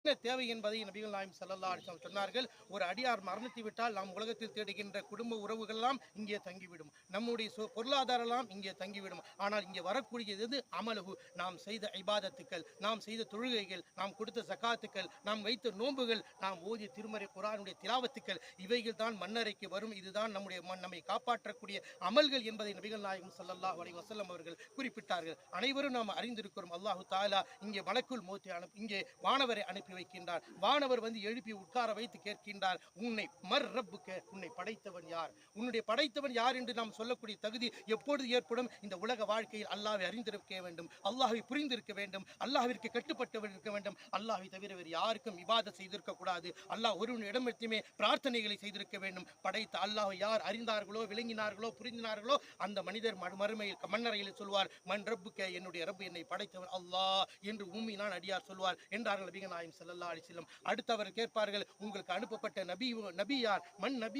என்ன தேவை என்பதை நபிகள் நாயம் செல்லல்லா அலைஹி சொன்னார்கள். ஒரு அடியார் மரணத்தை விட்டால் நாம் உலகத்தில் தேடுகின்ற குடும்ப உறவுகள்லாம் இங்கே தங்கிவிடும். நம்முடைய பொருளாதாரம்லாம் இங்கே தங்கிவிடும். ஆனால் இங்கே வரக்கூடியது எது? அமலகு. நாம் செய்த ஐபாதத்துக்கள் நாம் செய்த தொழுகைகள் நாம் கொடுத்த ஜகாத்துக்கள் நாம் வைத்த நோன்புகள் நாம் ஓதிய திருமறை குரானுடைய திலாவத்துக்கள் இவைகள் தான் மண்ணறைக்கு வரும். இதுதான் நம்முடைய நம்மை காப்பாற்றக்கூடிய அமல்கள் என்பதை நபிகள் நாயகம் ஸல்லல்லாஹு அலைஹி வசல்லம் அவர்கள் குறிப்பிட்டார்கள். அனைவரும் நாம் அறிந்திருக்கிறோம். அல்லாஹு தாலா இங்கே வழக்குள் மூத்தி அனுப்பி இங்கே வானவரை அனுப்பி வைக்கின்றார். வானவர் வந்து எழுப்பி உட்கார வைத்து கேட்கின்றார் உன்னை மர் ரப்புக்க உன்னை படைத்தவன் யார்? உன்னுடைய படைத்தவன் யார் என்று நாம் சொல்லக்கூடிய தகுதி எப்பொழுது ஏற்படும்? இந்த உலக வாழ்க்கையில் அல்லாவை அறிந்திருக்க வேண்டும் அல்லாஹை புரிந்திருக்க வேண்டும் அல்லாஹிற்கு கட்டுப்பட்டவர் இருக்க வேண்டும். அல்லாஹை தவிர வேறு யாருக்கும் இபாதத் செய்திருக்க கூடாது. அல்லாஹ் ஒருவனிடம் மட்டுமே பிரார்த்தனைகளை செய்திருக்க வேண்டும். படைத்த அல்லாஹ் யார் அறிந்தார்களோ விளங்கினார்களோ புரிந்தினார்களோ அந்த மனிதர் மறுமையில் மண்ணறையில் சொல்வார் மண் ரப்புக்க என்னுடைய ரப்பு என்னை படைத்தவன் அல்லாஹ் என்று ஊமினான் அடியார் சொல்வார். என்றார்கள் நபிகள் நாயம் ஸல்லல்லாஹு அலிசல்லம் அடுத்து அவர் கேட்பார்கள் உங்களுக்கு அனுப்பப்பட்ட நபி நபி யார் மண் நபி